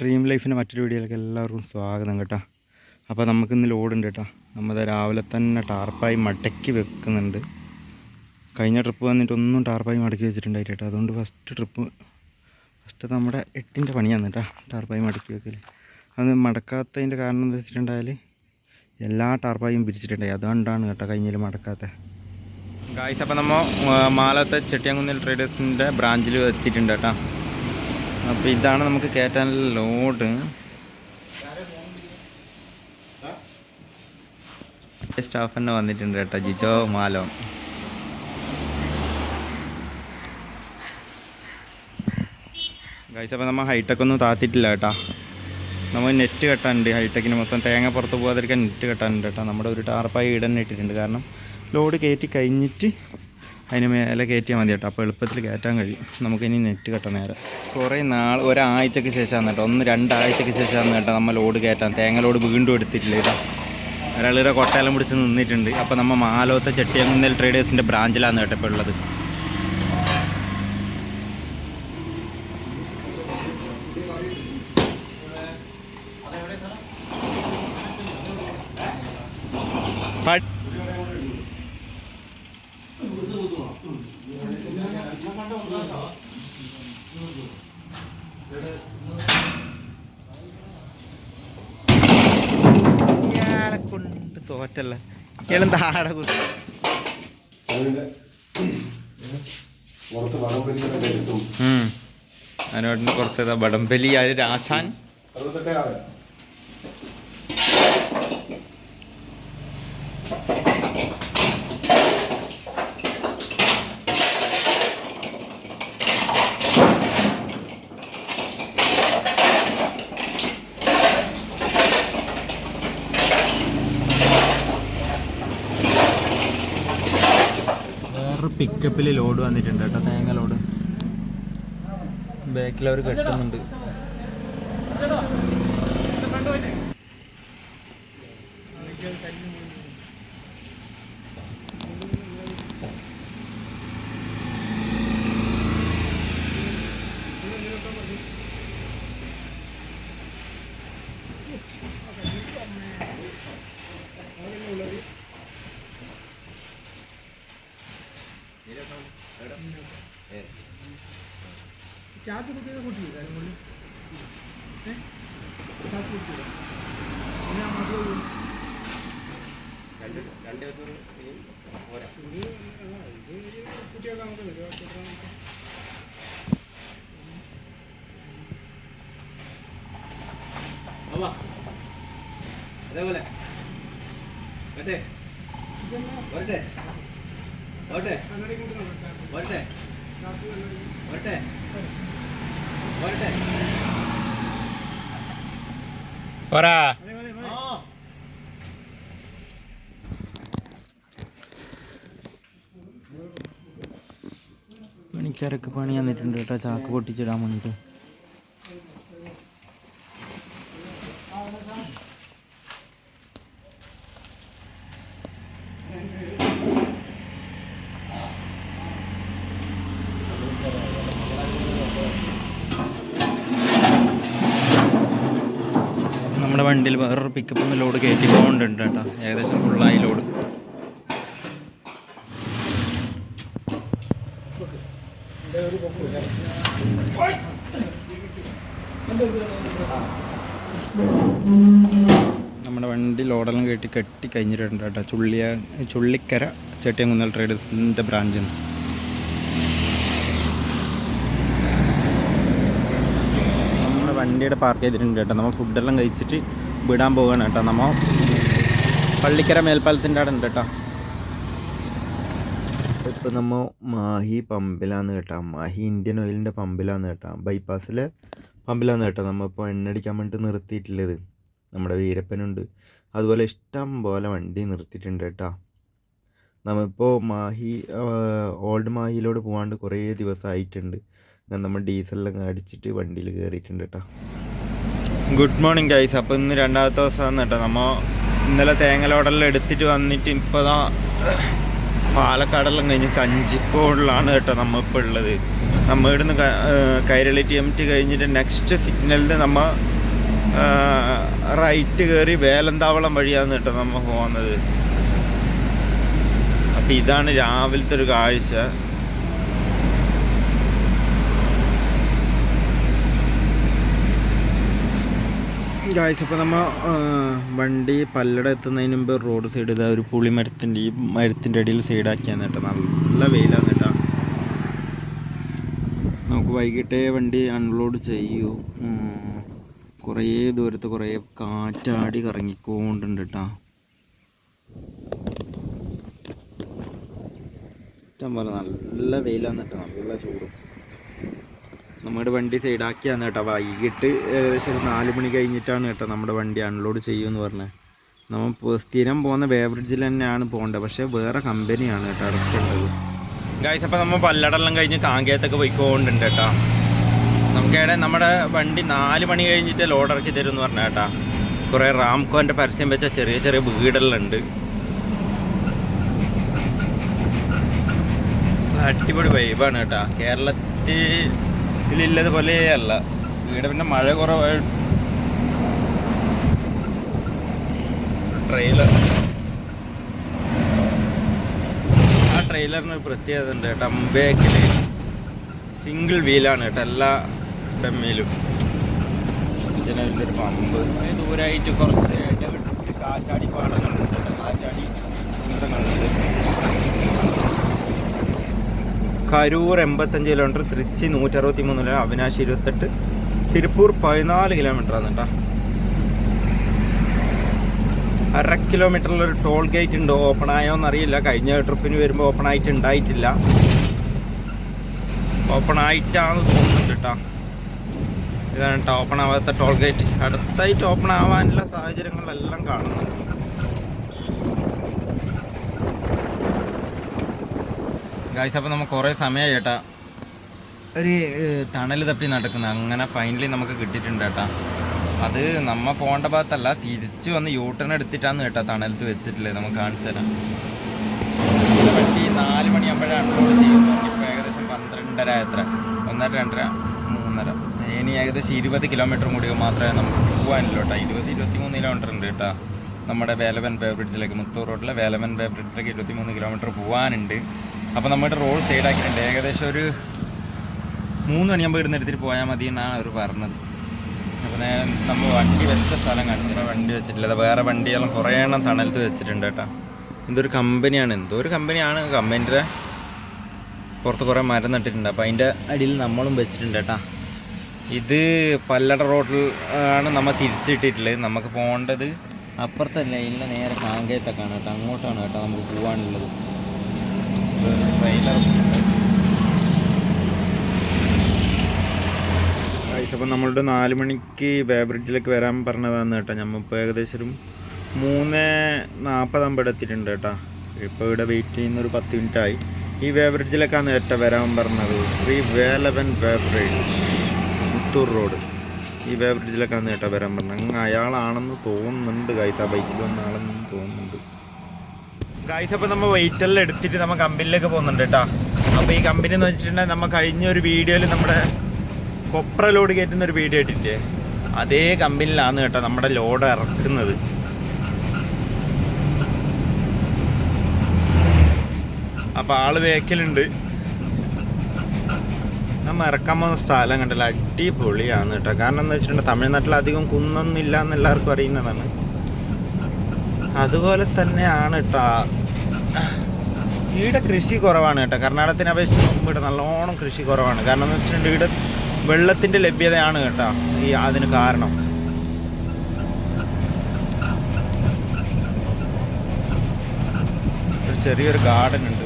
Dream ലൈഫിന്റെ മറ്റൊരു വീഡിയോയിലേക്ക് എല്ലാവർക്കും സ്വാഗതം കേട്ടോ. അപ്പോൾ നമുക്കിന്ന് ലോഡുണ്ട് കേട്ടോ. നമ്മൾ രാവിലെ തന്നെ ടാർപ്പായി മടക്കി വെക്കുന്നുണ്ട്. കഴിഞ്ഞ ട്രിപ്പ് വന്നിട്ട് ഒന്നും ടാർപ്പായി മടക്കി വെച്ചിട്ടുണ്ടായിട്ട് കേട്ടോ. അതുകൊണ്ട് ഫസ്റ്റ് ട്രിപ്പ് ഫസ്റ്റ് നമ്മുടെ എട്ടിന്റെ പണിയാണ് കേട്ടോ ടാർപ്പായി മടക്കി വെക്കൽ അത് മടക്കാത്തതിന്റെ കാരണം എന്താ വെച്ചിട്ടുണ്ടായാൽ എല്ലാ ടാർപ്പായും പിരിച്ചിട്ടുണ്ടായി. അതുകൊണ്ടാണ് കേട്ടോ കഴിഞ്ഞാൽ മടക്കാത്ത. ഗായ്സ് അപ്പോൾ നമ്മൾ മാലത്തെ ചെട്ടിയാങ്കുന്നിൽ ട്രേഡേഴ്സിന്റെ ബ്രാഞ്ചിൽ എത്തിയിട്ടുണ്ട് കേട്ടോ. അപ്പോൾ ഇതാണ് നമുക്ക് കയറ്റാനുള്ള ലോഡ്. സ്റ്റാഫ് തന്നെ വന്നിട്ടുണ്ട് കേട്ടോ ജിജോ മാലോ. ഗൈസ് അപ്പോൾ നമ്മൾ ഹൈടെക് ഒന്നും താത്തിട്ടില്ല കേട്ടോ. നമ്മൾ നെറ്റ് കെട്ടാനുണ്ട് ഹൈടെക്കിന് മൊത്തം തേങ്ങ പുറത്ത് പോകാതിരിക്കാൻ നെറ്റ് കെട്ടാനുണ്ട് കേട്ടോ. നമ്മുടെ ഒരു ടാർപ്പായി ഇടന്നെ ഇട്ടിട്ടുണ്ട്. കാരണം ലോഡ് കയറ്റി കഴിഞ്ഞിട്ട് അതിന് മേലെ കയറ്റിയാൽ മതി കേട്ടോ. അപ്പോൾ എളുപ്പത്തിൽ കയറ്റാൻ കഴിയും. നമുക്കിനി നെറ്റ് കെട്ടാൻ നേരം. കുറേ നാൾ ഒരാഴ്ചയ്ക്ക് ശേഷമാണ് കേട്ടോ. ഒന്ന് രണ്ടാഴ്ചയ്ക്ക് ശേഷമാണ് കേട്ടോ നമ്മൾ ലോഡ് കയറ്റാൻ. തേങ്ങ ലോഡ് വീണ്ടും എടുത്തിട്ടില്ല ഇതാ ഒരാളിവിടെ കൊട്ടയെല്ലാം പിടിച്ച് നിന്നിട്ടുണ്ട്. അപ്പോൾ നമ്മൾ മാലോത്തെ ചെട്ടിയങ്ങുന്നൽ ട്രേഡേഴ്സിന്റെ ബ്രാഞ്ചിലാണ് കേട്ടോ ഇപ്പോൾ ഉള്ളത്. പ- ഇയാളെ കൊണ്ട് തോറ്റല്ല. ഇയാളെന്താ ആടെ കുറിച്ച് അതിനോട്ടിന് പുറത്തേതാ വടംബലി ആര്? രാശാൻ പിക്കപ്പിൽ ലോഡ് വന്നിട്ടുണ്ട് കേട്ടോ. തേങ്ങ ലോഡ്. ബാക്കിൽ അവർ കെട്ടുന്നുണ്ട്. ചാക്ക് കുത്തിയത് കൂട്ടിയില്ല കാര്യം കൊണ്ട് ഏ ചാക്ക് കുത്തിയില്ല ഞാൻ മാത്രമേ കുട്ടിയൊക്കെ നമുക്ക് തരും എത്ര നമുക്ക് അതേപോലെ വരട്ടെ വരട്ടെ വരട്ടെ വരട്ടെ വരട്ടെ വരട്ടെ പോരാ. പണിക്കാരൊക്കെ പണി തന്നിട്ടുണ്ട് കേട്ടോ. ചാക്ക് പൊട്ടിച്ചിടാൻ വേണ്ടിയിട്ട് നമ്മുടെ വണ്ടിയിൽ വേറൊരു പിക്കപ്പ് ഒന്ന് ലോഡ് കയറ്റി പോകുന്നുണ്ട് കേട്ടോ. ഏകദേശം ഫുള്ളായി ലോഡ് നമ്മുടെ വണ്ടി ലോഡെല്ലാം കയറ്റി കെട്ടി കഴിഞ്ഞിട്ടുണ്ട് കേട്ടോ. ചുള്ളിയ ചുള്ളിക്കര ചെട്ടിയങ്കുന്നൽ ട്രേഡേഴ്സിന്റെ ബ്രാഞ്ചിൽ നിന്ന് വണ്ടിയുടെ പാർക്ക് ചെയ്തിട്ടുണ്ട് കേട്ടോ. നമ്മൾ ഫുഡെല്ലാം കഴിച്ചിട്ട് വിടാൻ പോവുകയാണ് കേട്ടോ. നമ്മൾ പള്ളിക്കര മേൽപ്പാലത്തിന്റെ അവിടെ ഉണ്ട് കേട്ടോ. ഇപ്പോൾ നമ്മൾ മാഹി പമ്പിലാന്ന് കേട്ടോ. മാഹി ഇന്ത്യൻ ഓയിലിന്റെ പമ്പിലാന്ന് കേട്ടോ. ബൈപ്പാസിലെ പമ്പിലാന്ന് കേട്ടോ. നമ്മളിപ്പോൾ എണ്ണടിക്കാൻ വേണ്ടിയിട്ട് നിർത്തിയിട്ടുള്ളത്. നമ്മുടെ വീരപ്പനുണ്ട്. അതുപോലെ ഇഷ്ടം പോലെ വണ്ടി നിർത്തിയിട്ടുണ്ട് കേട്ടോ. നമ്മളിപ്പോൾ മാഹി ഓൾഡ് മാഹിയിലോട് പോകാണ്ട് കുറേ ദിവസമായിട്ടുണ്ട് നമ്മൾ ഡീസലിലൊക്കെ അടിച്ചിട്ട് വണ്ടിയിൽ കയറിയിട്ടുണ്ട് കേട്ടോ ഗുഡ് മോർണിംഗ് ഗൈസ് അപ്പോൾ ഇന്ന് രണ്ടാമത്തെ ദിവസമാണ് കേട്ടോ നമ്മൾ ഇന്നലെ തേങ്ങലോടെല്ലാം എടുത്തിട്ട് വന്നിട്ട് ഇപ്പോൾ ഇതാ പാലക്കാടെല്ലാം കഴിഞ്ഞ് കഞ്ചിക്കോടിലാണ് കേട്ടോ നമ്മളിപ്പോൾ ഉള്ളത്. നമ്മൾ ഇവിടുന്ന് കൈരളി ടി എം ടി കഴിഞ്ഞിട്ട് നെക്സ്റ്റ് സിഗ്നലിൽ നമ്മൾ റൈറ്റ് കയറി വേലന്താവളം വഴിയാണ് കേട്ടോ നമ്മൾ പോകുന്നത് അപ്പം ഇതാണ് രാവിലത്തെ ഒരു കാഴ്ച. ഗായ്സ് അപ്പോൾ നമ്മൾ വണ്ടി പല്ലട എത്തുന്നതിന് മുമ്പ് റോഡ് സൈഡ് ഇതാ ഒരു പുളി മരത്തിന്റെ ഈ മരത്തിന്റെ അടിയിൽ സൈഡാക്കിയാണ് കേട്ടോ. നല്ല വെയിലാണ് കേട്ടോ. നമുക്ക് വൈകിട്ടേ വണ്ടി അൺലോഡ് ചെയ്യൂ. കുറേ ദൂരത്ത് കുറേ കാറ്റാടി കറങ്ങിക്കൊണ്ടുണ്ട് കേട്ടോ. ഇഷ്ടം പോലെ നല്ല വെയിലാണ് കേട്ടോ. നല്ല ചൂടും. നമ്മുടെ വണ്ടി സൈഡാക്കിയാണ് കേട്ടോ. വൈകിട്ട് ഏകദേശം നാല് മണി കഴിഞ്ഞിട്ടാണ് കേട്ടോ നമ്മുടെ വണ്ടി അൺലോഡ് ചെയ്യുമെന്ന് പറഞ്ഞത്. നമ്മൾ സ്ഥിരം പോകുന്ന വേവറേജിൽ തന്നെയാണ് പോകേണ്ടത്. പക്ഷേ വേറെ കമ്പനിയാണ് കേട്ടോ അടുത്തുള്ളത് ഗായ്സ് അപ്പോൾ നമ്മൾ പല്ലടെല്ലാം കഴിഞ്ഞ് കാങ്കേത്തൊക്കെ പോയിക്കൊണ്ടുണ്ട് കേട്ടോ. നമുക്കിടെ നമ്മുടെ വണ്ടി നാല് മണി കഴിഞ്ഞിട്ട് ലോഡ് ഇറക്കി തരും എന്ന് പറഞ്ഞ കേട്ടാ. കുറേ റാംകോന്റെ പരസ്യം വെച്ച ചെറിയ ചെറിയ വീടെല്ലാം ഉണ്ട് അടിപൊളി വൈബാണ് കേട്ടാ. കേരളത്തിൽ പോലെ അല്ല ഇവിടെ പിന്നെ മഴ കുറവായി ട്രെയിലർ. ആ ട്രെയിലറിന് പ്രത്യേകത ഉണ്ട് കേട്ടോ. അമ്പേക്കിൽ സിംഗിൾ വീലാണ് കേട്ടോ എല്ലാ ഡമ്മിയിലും ഇതിന് വലിയൊരു പമ്പ്. ദൂരമായിട്ട് കുറച്ച് കാറ്റാടി പാടങ്ങളുണ്ട് കാറ്റാടി യന്ത്രങ്ങളുണ്ട് കരൂർ എൺപത്തഞ്ച് കിലോമീറ്റർ തൃച്ചി നൂറ്ററുപത്തി കിലോ അവിനാശി ഇരുപത്തെട്ട് തിരുപ്പൂർ പതിനാല് കിലോമീറ്റർ ആണ് കേട്ടോ. അര കിലോമീറ്ററിലൊരു ടോൾ ഗേറ്റ് ഉണ്ട്. ഓപ്പൺ ആയോ എന്നറിയില്ല. കഴിഞ്ഞ ട്രിപ്പിന് വരുമ്പോൾ ഓപ്പൺ ആയിട്ട് ഉണ്ടായിട്ടില്ല. ഓപ്പൺ ആയിട്ടാന്ന് തോന്നുന്നുണ്ട് കേട്ടോ. ഇതാണ് കേട്ടോ. ഓപ്പൺ ആവാത്ത ടോൾ ഗേറ്റ് അടുത്തായിട്ട് ഓപ്പൺ ആവാനുള്ള സാഹചര്യങ്ങളെല്ലാം കാണുന്നുണ്ട്. ഗായ്സ് അപ്പോൾ നമുക്ക് കുറേ സമയമായി ചേട്ടാ ഒരു തണൽ തപ്പി നടക്കുന്നത് അങ്ങനെ ഫൈനലി നമുക്ക് കിട്ടിയിട്ടുണ്ട് കേട്ടാ അത് നമ്മ പോകേണ്ട ഭാഗത്തല്ല തിരിച്ച് വന്ന് യൂട്ടേൺ എടുത്തിട്ടാണ് കേട്ടോ തണലത്ത് വെച്ചിട്ടില്ലേ നമുക്ക് കാണിച്ചു തരാം. വണ്ടി നാല് മണിയാകുമ്പോഴാണ് അൺലോഡ് ചെയ്യുന്നത് ഇപ്പോൾ ഏകദേശം പന്ത്രണ്ടര എത്ര ഒന്നര രണ്ടര മൂന്നര. ഇനി ഏകദേശം ഇരുപത് കിലോമീറ്റർ കൂടി മാത്രമേ നമുക്ക് പോകാനുള്ളൂ കേട്ടോ ഇരുപത് ഇരുപത്തി മൂന്ന് കിലോമീറ്റർ ഉണ്ട് കേട്ടോ നമ്മുടെ വേലവൻ ബേ ബ്രിഡ്ജിലേക്ക് മുത്തൂർ റോഡിലെ വേലവൻ ബേ ബ്രിഡ്ജിലേക്ക് ഇരുപത്തി മൂന്ന് കിലോമീറ്റർ പോകാനുണ്ട് അപ്പോൾ നമ്മുടെ റോഡ് സൈഡാക്കിയിട്ടുണ്ട്. ഏകദേശം ഒരു മൂന്ന് മണിയാകുമ്പോൾ ഇടുന്ന എടുത്തിട്ട് പോയാൽ മതി എന്നാണ് അവർ പറഞ്ഞത്. അപ്പോൾ നമ്മൾ വണ്ടി വെച്ച സ്ഥലം കാണിച്ചിട്ട് വണ്ടി വെച്ചിട്ടില്ല. വേറെ വണ്ടിയെല്ലാം കുറേ എണ്ണം തണലത്ത് വെച്ചിട്ടുണ്ട് കേട്ടോ. എന്തൊരു കമ്പനിയാണ്. എന്തോ ഒരു കമ്പനിയാണ്. കമ്പനിയുടെ പുറത്ത് കുറേ മരം നട്ടിട്ടുണ്ട്. അപ്പോൾ അതിന്റെ അടിയിൽ നമ്മളും വെച്ചിട്ടുണ്ട് കേട്ടോ. ഇത് പല്ലട റോഡിൽ ആണ് നമ്മൾ തിരിച്ചിട്ടിട്ടുള്ളത്. നമുക്ക് പോകേണ്ടത് അപ്പുറത്തല്ല ലൈനിൽ നേരെ കാങ്കേത്തൊക്കെയാണ് കേട്ടോ. അങ്ങോട്ടാണ് കേട്ടോ നമുക്ക് പോകാനുള്ളത് ട്രെയിലർ. അപ്പം നമ്മളുടെ നാല് മണിക്ക് ബേബ്രിഡ്ജിലേക്ക് വരാൻ പറഞ്ഞതാണ് കേട്ടോ. നമ്മളിപ്പോൾ ഏകദേശം ഒരു മൂന്ന് നാൽപ്പതാകുമ്പോൾ ഇവിടെ എത്തിയിട്ടുണ്ട് കേട്ടോ. ഇപ്പോൾ ഇവിടെ വെയിറ്റ് ചെയ്യുന്ന ഒരു പത്ത് മിനിറ്റ് ആയി. ഈ വേബ്രിഡ്ജിലേക്കാണ് കേട്ടോ വരാൻ പറഞ്ഞത്. ശ്രീ വേലവൻ വേബ്രിഡ്ജ് മുത്തൂർ റോഡ് ഈ ബേബ്രിഡ്ജിലേക്കാണ് കേട്ടോ വരാൻ പറഞ്ഞത്. അങ്ങ് അയാളാണെന്ന് തോന്നുന്നുണ്ട് ഗൈസ് ആ ബൈക്കിൽ വന്ന ആളെന്ന് തോന്നുന്നുണ്ട്. ഗൈസ് അപ്പോൾ നമ്മൾ വെയിറ്റെല്ലാം എടുത്തിട്ട് നമ്മൾ കമ്പനിയിലേക്ക് പോകുന്നുണ്ട് കേട്ടോ. അപ്പോൾ ഈ കമ്പനി എന്ന് വെച്ചിട്ടുണ്ടെങ്കിൽ നമ്മൾ കഴിഞ്ഞ ഒരു വീഡിയോയിൽ നമ്മുടെ കൊപ്ര ലോഡ് കയറ്റുന്ന ഒരു വീഡിയോ ഇട്ടിട്ടേ അതേ കമ്പനിയിലാണ് കേട്ടോ നമ്മുടെ ലോഡ് ഇറക്കുന്നത്. അപ്പോൾ ആൾ വേക്കലുണ്ട് നമ്മൾ ഇറക്കാൻ പോകുന്ന സ്ഥലം കണ്ടല്ലോ. അടിപൊളിയാണ് കേട്ടോ. കാരണം എന്താ വെച്ചിട്ടുണ്ടെങ്കിൽ തമിഴ്നാട്ടിൽ അധികം കുന്നൊന്നുമില്ല എന്ന് എല്ലാവർക്കും അറിയുന്നതാണ്. അതുപോലെ തന്നെയാണ് കേട്ടോ. ഇവിടെ കൃഷി കുറവാണ് കേട്ടോ. കർണാടകത്തിനെ അപേക്ഷിച്ച് മുമ്പ് ഇവിടെ നല്ലോണം കൃഷി കുറവാണ്. കാരണം എന്ന് വെച്ചിട്ടുണ്ടെങ്കിൽ ഇവിടെ വെള്ളത്തിന്റെ ലഭ്യതയാണ് കേട്ടോ. ഈ അതിന് കാരണം. ചെറിയൊരു ഗാർഡൻ ഉണ്ട്.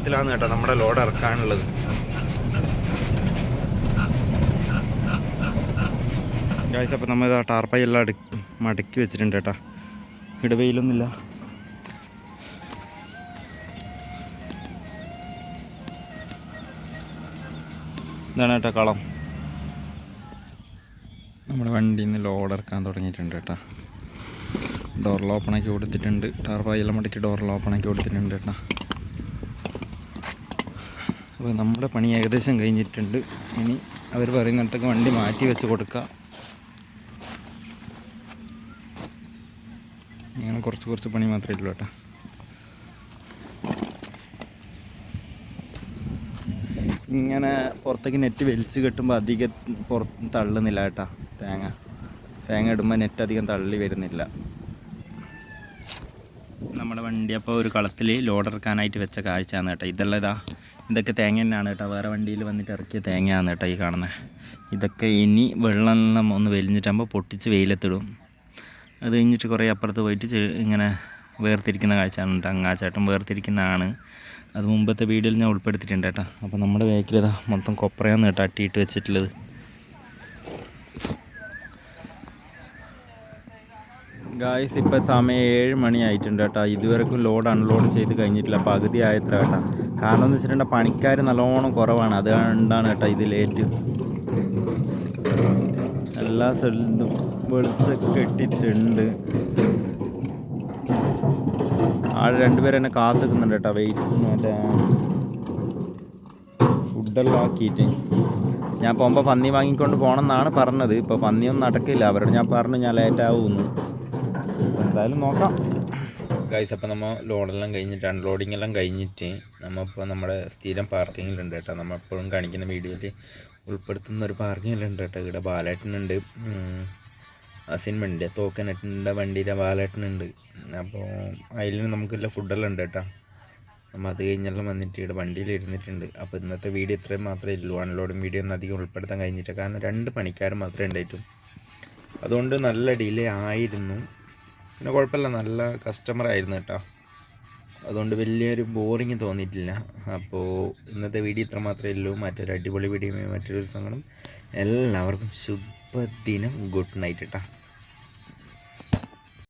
ആ കളത്തിലാണ് കേട്ടോ നമ്മുടെ ലോഡ് ഇറക്കാനുള്ളത്. ഗായ്സ് അപ്പോൾ നമ്മൾ ടാർപ്പായി എല്ലാം അടു മടക്കി വെച്ചിട്ടുണ്ട് കേട്ടോ. ഇവിടെ വെയിലൊന്നുമില്ല ഇതാണ് കേട്ടോ കളം. നമ്മുടെ വണ്ടിയിൽ നിന്ന് ലോഡ് ഇറക്കാൻ തുടങ്ങിയിട്ടുണ്ട് കേട്ടോ. ഡോറിൽ ഓപ്പണാക്കി കൊടുത്തിട്ടുണ്ട്. ടാർപ്പായി എല്ലാം മടക്കി ഡോറിൽ ഓപ്പണാക്കി കൊടുത്തിട്ടുണ്ട് കേട്ടോ. അപ്പോൾ നമ്മുടെ പണി ഏകദേശം കഴിഞ്ഞിട്ടുണ്ട്. ഇനി അവർ പറയുന്നിടത്തൊക്കെ വണ്ടി മാറ്റി വെച്ച് കൊടുക്കുക ഇങ്ങനെ കുറച്ച് കുറച്ച് പണി മാത്രമേ ഉള്ളൂ കേട്ടോ. ഇങ്ങനെ പുറത്തേക്ക് നെറ്റ് വലിച്ച് കെട്ടുമ്പോൾ അധികം പുറത്ത് തള്ളുന്നില്ല കേട്ടോ തേങ്ങ. തേങ്ങ ഇടുമ്പോൾ നെറ്റ് അധികം തള്ളി വരുന്നില്ല. നമ്മുടെ വണ്ടി അപ്പോൾ ഒരു കളത്തിൽ ലോഡ് ഇറക്കാനായിട്ട് വെച്ച കാഴ്ചയാണ് കേട്ടോ. ഇതെല്ലാം ഇതാ. ഇതൊക്കെ തേങ്ങ തന്നെയാണ് കേട്ടോ. വേറെ വണ്ടിയിൽ വന്നിട്ട് ഇറക്കിയ തേങ്ങയാണ് കേട്ടോ ഈ കാണുന്നത് ഇതൊക്കെ ഇനി വെള്ളം ഒന്ന് വലിഞ്ഞിട്ടാകുമ്പോൾ പൊട്ടിച്ച് വെയിലത്തിടും. അത് കഴിഞ്ഞിട്ട് കുറേ അപ്പുറത്ത് പോയിട്ട് ഇങ്ങനെ വേർതിരിക്കുന്ന കാഴ്ചയാണ് കേട്ടോ. അങ്ങാച്ചേട്ടൻ വേർതിരിക്കുന്നതാണ് അത് മുമ്പത്തെ വീഡിയോയിൽ ഞാൻ ഉൾപ്പെടുത്തിയിട്ടുണ്ട് കേട്ടോ. അപ്പോൾ നമ്മുടെ ബാക്കിൽ ഇതാ മൊത്തം കൊപ്രയാണ് കേട്ടോ അട്ടിയിട്ട് വെച്ചിട്ടുള്ളത്. ഗായ്സ് ഇപ്പോൾ സമയം ഏഴ് മണി ആയിട്ടുണ്ട് കേട്ടോ. ഇതുവരെക്കും ലോഡ് അൺലോഡ് ചെയ്ത് കഴിഞ്ഞിട്ടില്ല. പകുതി ആയത്ര കേട്ടോ. കാരണം എന്ന് വെച്ചിട്ടുണ്ടെങ്കിൽ പണിക്കാർ നല്ലോണം കുറവാണ്. അത് കണ്ടാണ് കേട്ടോ ഇത് ലേറ്റ് എല്ലാ സ്ഥലത്തും വെളിച്ചൊക്കെ കെട്ടിട്ടുണ്ട് ആൾ രണ്ടുപേരും എന്നെ കാത്തു നിൽക്കുന്നുണ്ട് കേട്ടോ. വെയിറ്റ് മറ്റേ ഫുഡെല്ലാം ആക്കിയിട്ട്. ഞാൻ പോകുമ്പോൾ പന്നി വാങ്ങിക്കൊണ്ട് പോകണം എന്നാണ് പറഞ്ഞത്. ഇപ്പോൾ പന്നിയൊന്നും നടക്കില്ല. അവരോട് ഞാൻ പറഞ്ഞു ഞാൻ ലേറ്റ് ആവുമെന്ന്. എന്തായാലും നോക്കാം. ഗൈസ് അപ്പോൾ നമ്മൾ ലോഡെല്ലാം കഴിഞ്ഞിട്ട് അൺലോഡിങ് എല്ലാം കഴിഞ്ഞിട്ട് നമ്മളിപ്പോൾ നമ്മുടെ സ്ഥിരം പാർക്കിങ്ങിലുണ്ട് കേട്ടോ. നമ്മളെപ്പോഴും കാണിക്കുന്ന വീഡിയോയിൽ ഉൾപ്പെടുത്തുന്ന ഒരു പാർക്കിങ്ങിലുണ്ട് കേട്ടോ. ഇവിടെ ബാലേട്ടനുണ്ട് അസിൻമുണ്ട് തോക്കനെട്ടിന്റെ വണ്ടിയുടെ ബാലേട്ടനുണ്ട്. അപ്പോൾ അതിൽ നമുക്കുള്ള ഫുഡെല്ലാം ഉണ്ട് കേട്ടോ. നമ്മൾ അത് കഴിഞ്ഞെല്ലാം വന്നിട്ട് ഇവിടെ വണ്ടിയിൽ ഇരുന്നിട്ടുണ്ട്. അപ്പോൾ ഇന്നത്തെ വീഡിയോ ഇത്രയും മാത്രമേ ഉള്ളൂ. അൺലോഡും വീഡിയോ ഒന്നും അധികം ഉൾപ്പെടുത്താൻ കഴിഞ്ഞിട്ട് കാരണം രണ്ട് പണിക്കാർ മാത്രമേ ഉണ്ടായിട്ടും അതുകൊണ്ട് നല്ല ഡിലേ ആയിരുന്നു. പിന്നെ കുഴപ്പമില്ല. നല്ല കസ്റ്റമർ ആയിരുന്നു കേട്ടോ. അതുകൊണ്ട് വലിയൊരു ബോറിങ് തോന്നിയിട്ടില്ല. അപ്പോൾ ഇന്നത്തെ വീഡിയോ ഇത്ര മാത്രമേ ഉള്ളൂ. മറ്റൊരു അടിപൊളി വീഡിയോ മറ്റൊരു ദിവസങ്ങളും എല്ലാവർക്കും ശുഭദിനം. ഗുഡ് നൈറ്റ് കേട്ടോ